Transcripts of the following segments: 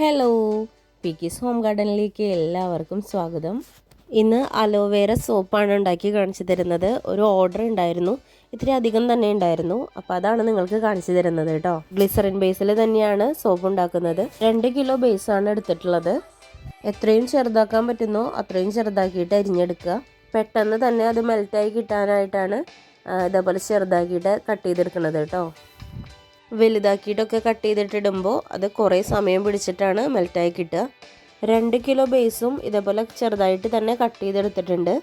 Hello പിക്കിസ് home ഗാർഡനിലേക്ക് എല്ലാവർക്കും സ്വാഗതം. ഇന്ന് അലോവേര സോപ്പാണ് ഉണ്ടാക്കി കാണിച്ചു തരുന്നത്. ഒരു ഓർഡർ ഉണ്ടായിരുന്നു. ഇത്തിരി അധികം തന്നെ ഉണ്ടായിരുന്നു. അപ്പോൾ അതാണ് നിങ്ങൾക്ക് കാണിച്ചു തരുന്നത് കേട്ടോ. ഗ്ലിസറിൻ ബേസിൽ തന്നെയാണ് സോപ്പ് ഉണ്ടാക്കുന്നത്. രണ്ട് കിലോ ബേസാണ് എടുത്തിട്ടുള്ളത്. എത്രയും ചെറുതാക്കാൻ പറ്റുന്നോ അത്രയും ചെറുതാക്കിയിട്ട് അരിഞ്ഞെടുക്കുക. പെട്ടെന്ന് തന്നെ അത് മെൽറ്റായി കിട്ടാനായിട്ടാണ് ഇതേപോലെ ചെറുതാക്കിയിട്ട് കട്ട് ചെയ്തെടുക്കുന്നത് കേട്ടോ. വലുതാക്കിയിട്ടൊക്കെ കട്ട് ചെയ്തിട്ടിടുമ്പോൾ അത് കുറേ സമയം പിടിച്ചിട്ടാണ് മെൽറ്റായി കിട്ടുക. രണ്ട് കിലോ ബേസും ഇതേപോലെ ചെറുതായിട്ട് തന്നെ കട്ട് ചെയ്തെടുത്തിട്ടുണ്ട്.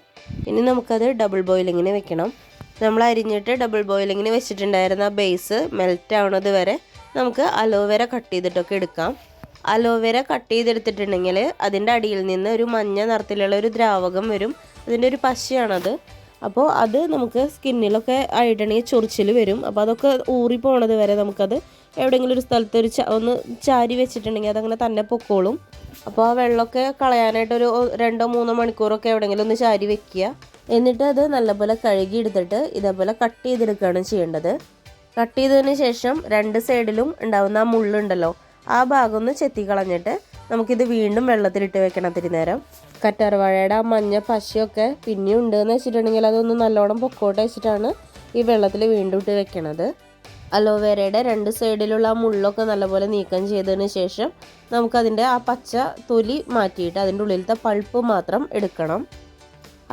ഇനി നമുക്കത് ഡബിൾ ബോയിലിങ്ങിന് വെക്കണം. നമ്മൾ അരിഞ്ഞിട്ട് ഡബിൾ ബോയിലിങ്ങിന് വെച്ചിട്ടുണ്ടായിരുന്ന ബേസ് മെൽറ്റ് ആവണത് വരെ നമുക്ക് അലോവേര കട്ട് ചെയ്തിട്ടൊക്കെ എടുക്കാം. അലോവേര കട്ട് ചെയ്തെടുത്തിട്ടുണ്ടെങ്കിൽ അതിന്റെ അടിയിൽ നിന്ന് ഒരു മഞ്ഞ നിറത്തിലുള്ള ഒരു ദ്രാവകം വരും. അതിന്റെ ഒരു പശയാണത്. അപ്പോൾ അത് നമുക്ക് സ്കിന്നിലൊക്കെ ആയിട്ടുണ്ടെങ്കിൽ ചൊറിച്ചിൽ വരും. അപ്പോൾ അതൊക്കെ ഊറി പോണത് വരെ നമുക്കത് എവിടെയെങ്കിലും ഒരു സ്ഥലത്ത് ഒരു ഒന്ന് ചാരി വെച്ചിട്ടുണ്ടെങ്കിൽ അതങ്ങനെ തന്നെ പൊക്കോളും. അപ്പോൾ ആ വെള്ളമൊക്കെ കളയാനായിട്ടൊരു രണ്ടോ മൂന്നോ മണിക്കൂറൊക്കെ എവിടെയെങ്കിലും ഒന്ന് ചാരി വെക്കുക. എന്നിട്ട് അത് നല്ലപോലെ കഴുകി എടുത്തിട്ട് ഇതേപോലെ കട്ട് ചെയ്തെടുക്കുകയാണ് ചെയ്യേണ്ടത്. കട്ട് ചെയ്തതിന് ശേഷം രണ്ട് സൈഡിലും ഉണ്ടാവുന്ന ആ മുള്ളുണ്ടല്ലോ ആ ഭാഗം ഒന്ന് ചെത്തി കളഞ്ഞിട്ട് നമുക്കിത് വീണ്ടും വെള്ളത്തിലിട്ട് വെക്കണം. ഇത്തിരി നേരം കറ്റാർവാഴയുടെ ആ മഞ്ഞ പശയൊക്കെ പിന്നെയും ഉണ്ടെന്ന് വെച്ചിട്ടുണ്ടെങ്കിൽ അതൊന്ന് നല്ലോണം പൊക്കോട്ട് വെച്ചിട്ടാണ് ഈ വെള്ളത്തിൽ വീണ്ടും ഇട്ട് വെക്കണത്. അലോവേരയുടെ രണ്ട് സൈഡിലുള്ള ആ മുള്ളൊക്കെ നല്ലപോലെ നീക്കം ചെയ്തതിന് ശേഷം നമുക്കതിന്റെ ആ പച്ച തൊലി മാറ്റിയിട്ട് അതിന്റെ ഉള്ളിലത്തെ പൾപ്പ് മാത്രം എടുക്കണം.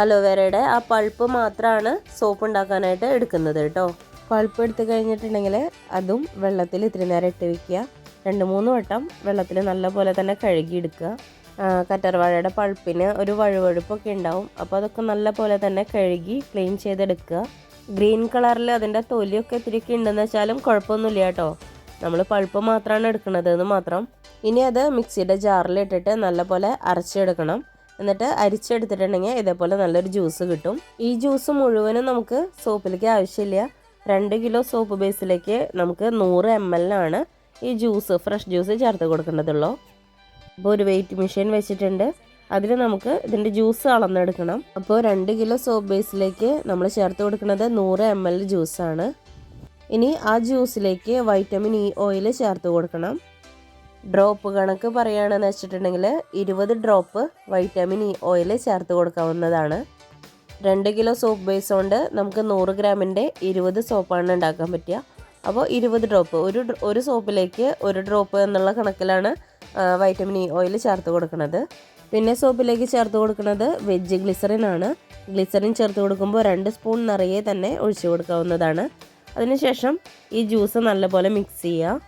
അലോവേരയുടെ ആ പൾപ്പ് മാത്രമാണ് സോപ്പ് ഉണ്ടാക്കാനായിട്ട് എടുക്കുന്നത് കേട്ടോ. പൾപ്പ് എടുത്ത് കഴിഞ്ഞിട്ടുണ്ടെങ്കിൽ അതും വെള്ളത്തിൽ ഇത്തിരി നേരം ഇട്ട് വയ്ക്കുക രണ്ട് മൂന്ന് വട്ടം വെള്ളത്തിൽ നല്ലപോലെ തന്നെ കഴുകിയെടുക്കുക. കറ്റാർവാഴയുടെ പൾപ്പിന് ഒരു വഴുവഴുപ്പൊക്കെ ഉണ്ടാവും. അപ്പോൾ അതൊക്കെ നല്ല പോലെ തന്നെ കഴുകി ക്ലീൻ ചെയ്തെടുക്കുക. ഗ്രീൻ കളറിൽ അതിന്റെ തൊലിയൊക്കെ ഇത്തിരിയൊക്കെ ഉണ്ടെന്ന് വെച്ചാലും കുഴപ്പമൊന്നുമില്ല കേട്ടോ. നമ്മൾ പൾപ്പ് മാത്രമാണ് എടുക്കുന്നത് എന്ന് മാത്രം. ഇനി അത് മിക്സിയുടെ ജാറിൽ ഇട്ടിട്ട് നല്ലപോലെ അരച്ചെടുക്കണം. എന്നിട്ട് അരിച്ചെടുത്തിട്ടുണ്ടെങ്കിൽ ഇതേപോലെ നല്ലൊരു ജ്യൂസ് കിട്ടും. ഈ ജ്യൂസ് മുഴുവനും നമുക്ക് സോപ്പിലേക്ക് ആവശ്യമില്ല. രണ്ട് കിലോ സോപ്പ് ബേസിലേക്ക് നമുക്ക് നൂറ് എം ആണ് ഈ ജ്യൂസ് ഫ്രഷ് ജ്യൂസ് ചേർത്ത് കൊടുക്കേണ്ടതുള്ളൂ അപ്പോൾ ഒരു വെയിറ്റ് മെഷീൻ വെച്ചിട്ടുണ്ട്. അതിൽ നമുക്ക് ഇതിന്റെ ജ്യൂസ് അളന്നെടുക്കണം. അപ്പോൾ രണ്ട് കിലോ സോപ്പ് ബേസിലേക്ക് നമ്മൾ ചേർത്ത് കൊടുക്കുന്നത് നൂറ് എം എൽ ജ്യൂസാണ് ഇനി ആ ജ്യൂസിലേക്ക് വൈറ്റമിൻ ഇ ഓയിൽ ചേർത്ത് കൊടുക്കണം. ഡ്രോപ്പ് കണക്ക് പറയുകയാണെന്ന് വെച്ചിട്ടുണ്ടെങ്കിൽ ഇരുപത് ഡ്രോപ്പ് വൈറ്റമിൻ ഇ ഓയിൽ ചേർത്ത് കൊടുക്കാവുന്നതാണ്. രണ്ട് കിലോ സോപ്പ് ബേസ് കൊണ്ട് നമുക്ക് നൂറ് ഗ്രാമിന്റെ ഇരുപത് സോപ്പാണ് ഉണ്ടാക്കാൻ പറ്റുക. അപ്പോൾ ഇരുപത് ഡ്രോപ്പ് ഒരു ഒരു സോപ്പിലേക്ക് ഒരു ഡ്രോപ്പ് എന്നുള്ള കണക്കിലാണ് വൈറ്റമിൻ ഇ ഓയിൽ ചേർത്ത് കൊടുക്കുന്നത് പിന്നെ സോപ്പിലേക്ക് ചേർത്ത് കൊടുക്കുന്നത് വെജ് ഗ്ലിസറിൻ ആണ്. ഗ്ലിസറിൻ ചേർത്ത് കൊടുക്കുമ്പോൾ രണ്ട് സ്പൂൺ നിറയെ തന്നെ ഒഴിച്ചു കൊടുക്കാവുന്നതാണ്. അതിനുശേഷം ഈ ജ്യൂസ് നല്ലപോലെ മിക്സ് ചെയ്യുക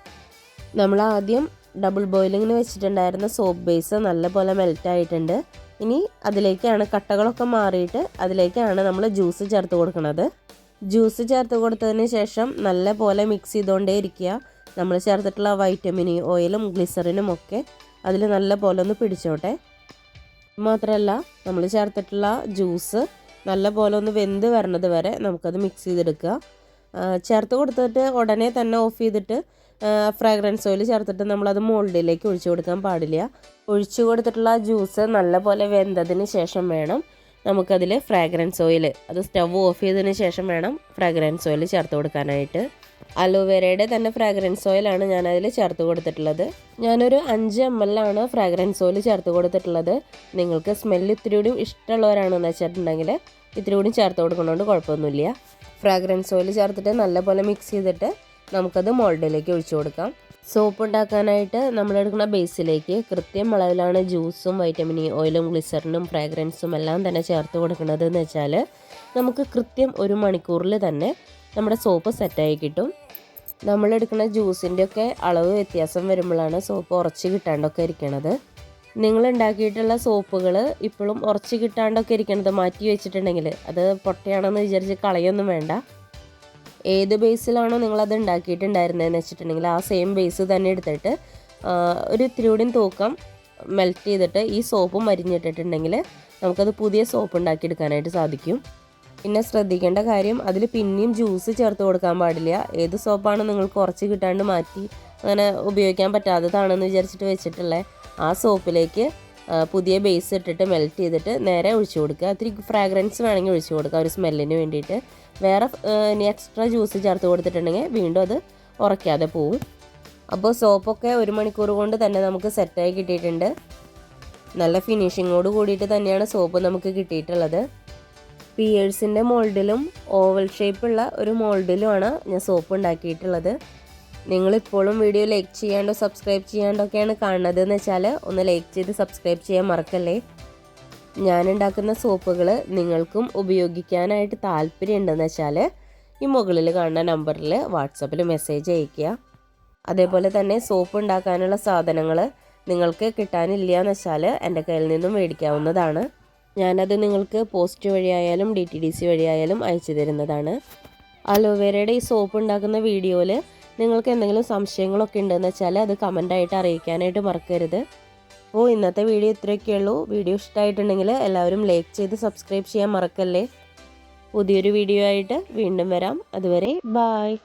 നമ്മൾ ആദ്യം ഡബിൾ ബോയിലിങ്ങിന് വെച്ചിട്ടുണ്ടായിരുന്ന സോപ്പ് ബേസ് നല്ലപോലെ മെൽറ്റ് ആയിട്ടുണ്ട്. ഇനി അതിലേക്കാണ് കട്ടകളൊക്കെ മാറിയിട്ട് അതിലേക്കാണ് നമ്മൾ ജ്യൂസ് ചേർത്ത് കൊടുക്കുന്നത് ജ്യൂസ് ചേർത്ത് കൊടുത്തതിന് ശേഷം നല്ലപോലെ മിക്സ് ചെയ്തുകൊണ്ടേ ഇരിക്കുക. നമ്മൾ ചേർത്തിട്ടുള്ള വൈറ്റമിൻ ഓയിലും ഗ്ലിസറിനും ഒക്കെ അതിൽ നല്ല പോലെ ഒന്ന് പിടിച്ചോട്ടെ. മാത്രമല്ല നമ്മൾ ചേർത്തിട്ടുള്ള ജ്യൂസ് നല്ല പോലെ ഒന്ന് വെന്ത് വരണത് വരെ നമുക്കത് മിക്സ് ചെയ്തെടുക്കുക. ചേർത്ത് കൊടുത്തിട്ട് ഉടനെ തന്നെ ഓഫ് ചെയ്തിട്ട് ഫ്രാഗ്രൻസ് ഓയിൽ ചേർത്തിട്ട് നമ്മളത് മോൾഡിലേക്ക് ഒഴിച്ചു കൊടുക്കാൻ പാടില്ല. ഒഴിച്ചു കൊടുത്തിട്ടുള്ള ജ്യൂസ് നല്ലപോലെ വെന്തതിന് ശേഷം വേണം നമുക്കതിൽ ഫ്രാഗ്രൻസ് ഓയിൽ അത് സ്റ്റവ് ഓഫ് ചെയ്തതിന് ശേഷം വേണം ഫ്രാഗ്രൻസ് ഓയിൽ ചേർത്ത് കൊടുക്കാനായിട്ട്. അലോവേരയുടെ തന്നെ ഫ്രാഗ്രൻസ് ഓയിലാണ് ഞാനതിൽ ചേർത്ത് കൊടുത്തിട്ടുള്ളത്. ഞാനൊരു അഞ്ച് എം എൽ ആണ് ഫ്രാഗ്രൻസ് ഓയിൽ ചേർത്ത് കൊടുത്തിട്ടുള്ളത്. നിങ്ങൾക്ക് സ്മെല്ല് ഇത്തിരി കൂടി ഇഷ്ടമുള്ളവരാണെന്ന് വെച്ചിട്ടുണ്ടെങ്കിൽ ഇത്തിരി കൂടി ചേർത്ത് കൊടുക്കുന്നതുകൊണ്ട് കുഴപ്പമൊന്നുമില്ല. ഫ്രാഗ്രൻസ് ഓയിൽ ചേർത്തിട്ട് നല്ലപോലെ മിക്സ് ചെയ്തിട്ട് നമുക്കത് മോൾഡിലേക്ക് ഒഴിച്ചു കൊടുക്കാം. സോപ്പ് ഉണ്ടാക്കാനായിട്ട് നമ്മൾ എടുക്കുന്ന ബേസിലേക്ക് കൃത്യം അളവിലാണ് ജ്യൂസും വൈറ്റമിൻ ഇ ഓയിലും ഗ്ലിസറിനും ഫ്രാഗ്രൻസും എല്ലാം തന്നെ ചേർത്ത് കൊടുക്കുന്നത് എന്ന് വെച്ചാൽ നമുക്ക് കൃത്യം ഒരു മണിക്കൂറിൽ തന്നെ നമ്മുടെ സോപ്പ് സെറ്റായി കിട്ടും. നമ്മളെടുക്കുന്ന ജ്യൂസിന്റെ ഒക്കെ അളവ് വ്യത്യാസം വരുമ്പോഴാണ് സോപ്പ് ഉറച്ച് കിട്ടാണ്ടൊക്കെ ഇരിക്കണത്. നിങ്ങൾ ഉണ്ടാക്കിയിട്ടുള്ള സോപ്പുകൾ ഇപ്പോഴും ഉറച്ച് കിട്ടാണ്ടൊക്കെ ഇരിക്കണത് മാറ്റി വെച്ചിട്ടുണ്ടെങ്കിൽ അത് പൊട്ടയാണെന്ന് വിചാരിച്ച് കളയൊന്നും വേണ്ട. ഏത് ബേസിലാണോ നിങ്ങളത് ഉണ്ടാക്കിയിട്ടുണ്ടായിരുന്നതെന്ന് വെച്ചിട്ടുണ്ടെങ്കിൽ ആ സെയിം ബേസ് തന്നെ എടുത്തിട്ട് ഒരു ഇത്തിരി തൂക്കം മെൽറ്റ് ചെയ്തിട്ട് ഈ സോപ്പ് മരിഞ്ഞിട്ടിട്ടുണ്ടെങ്കിൽ നമുക്കത് പുതിയ സോപ്പ് ഉണ്ടാക്കിയെടുക്കാനായിട്ട് സാധിക്കും. പിന്നെ ശ്രദ്ധിക്കേണ്ട കാര്യം അതിൽ പിന്നെയും ജ്യൂസ് ചേർത്ത് കൊടുക്കാൻ പാടില്ല. ഏത് സോപ്പാണ് നിങ്ങൾ കുറച്ച് കിട്ടാണ്ട് മാറ്റി അങ്ങനെ ഉപയോഗിക്കാൻ പറ്റാത്തതാണെന്ന് വിചാരിച്ചിട്ട് വെച്ചിട്ടുള്ളത് ആ സോപ്പിലേക്ക് പുതിയ ബേസ് ഇട്ടിട്ട് മെൽറ്റ് ചെയ്തിട്ട് നേരെ ഒഴിച്ചു കൊടുക്കുക. ഒത്തിരി ഫ്രാഗ്രൻസ് വേണമെങ്കിൽ ഒഴിച്ചു കൊടുക്കുക ഒരു സ്മെല്ലിന് വേണ്ടിയിട്ട്. വേറെ ഇനി എക്സ്ട്രാ ജ്യൂസ് ചേർത്ത് കൊടുത്തിട്ടുണ്ടെങ്കിൽ വീണ്ടും അത് ഉറക്കാതെ പോവും. അപ്പോൾ സോപ്പൊക്കെ ഒരു മണിക്കൂർ കൊണ്ട് തന്നെ നമുക്ക് സെറ്റായി കിട്ടിയിട്ടുണ്ട്. നല്ല ഫിനിഷിങ്ങോട് കൂടിയിട്ട് തന്നെയാണ് സോപ്പ് നമുക്ക് കിട്ടിയിട്ടുള്ളത്. പിയേഴ്സിന്റെ മോൾഡിലും ഓവൽ ഷേപ്പുള്ള ഒരു മോൾഡിലുമാണ് ഞാൻ സോപ്പ് ഉണ്ടാക്കിയിട്ടുള്ളത്. നിങ്ങളിപ്പോഴും വീഡിയോ ലൈക്ക് ചെയ്യാണ്ടോ സബ്സ്ക്രൈബ് ചെയ്യാണ്ടൊക്കെയാണ് കാണുന്നത് എന്ന് വെച്ചാൽ ഒന്ന് ലൈക്ക് ചെയ്ത് സബ്സ്ക്രൈബ് ചെയ്യാൻ മറക്കല്ലേ. ഞാൻ ഉണ്ടാക്കുന്ന സോപ്പുകൾ നിങ്ങൾക്കും ഉപയോഗിക്കാനായിട്ട് താല്പര്യമുണ്ടെന്ന് വെച്ചാൽ ഈ മുകളിൽ കാണുന്ന നമ്പറിൽ വാട്സപ്പിൽ മെസ്സേജ് അയയ്ക്കുക. അതേപോലെ തന്നെ സോപ്പ് ഉണ്ടാക്കാനുള്ള സാധനങ്ങൾ നിങ്ങൾക്ക് കിട്ടാനില്ല എന്ന് വെച്ചാൽ എന്റെ കയ്യിൽ നിന്നും മേടിക്കാവുന്നതാണ്. ഞാനത് നിങ്ങൾക്ക് പോസ്റ്റ് വഴിയായാലും ഡി ടി ഡി സി വഴിയായാലും അയച്ചു തരുന്നതാണ്. അലോവേരയുടെ ഈ സോപ്പ് ഉണ്ടാക്കുന്ന വീഡിയോയിൽ നിങ്ങൾക്ക് എന്തെങ്കിലും സംശയങ്ങളൊക്കെ ഉണ്ടെന്ന് വെച്ചാൽ അത് കമന്റായിട്ട് അറിയിക്കാനായിട്ട് മറക്കരുത്. അപ്പോൾ ഇന്നത്തെ വീഡിയോ ഇത്രയൊക്കെയുള്ളൂ വീഡിയോ ഇഷ്ടമായിട്ടുണ്ടെങ്കിൽ എല്ലാവരും ലൈക്ക് ചെയ്ത് സബ്സ്ക്രൈബ് ചെയ്യാൻ മറക്കല്ലേ? പുതിയൊരു വീഡിയോ ആയിട്ട് വീണ്ടും വരാം. അതുവരെ ബായ്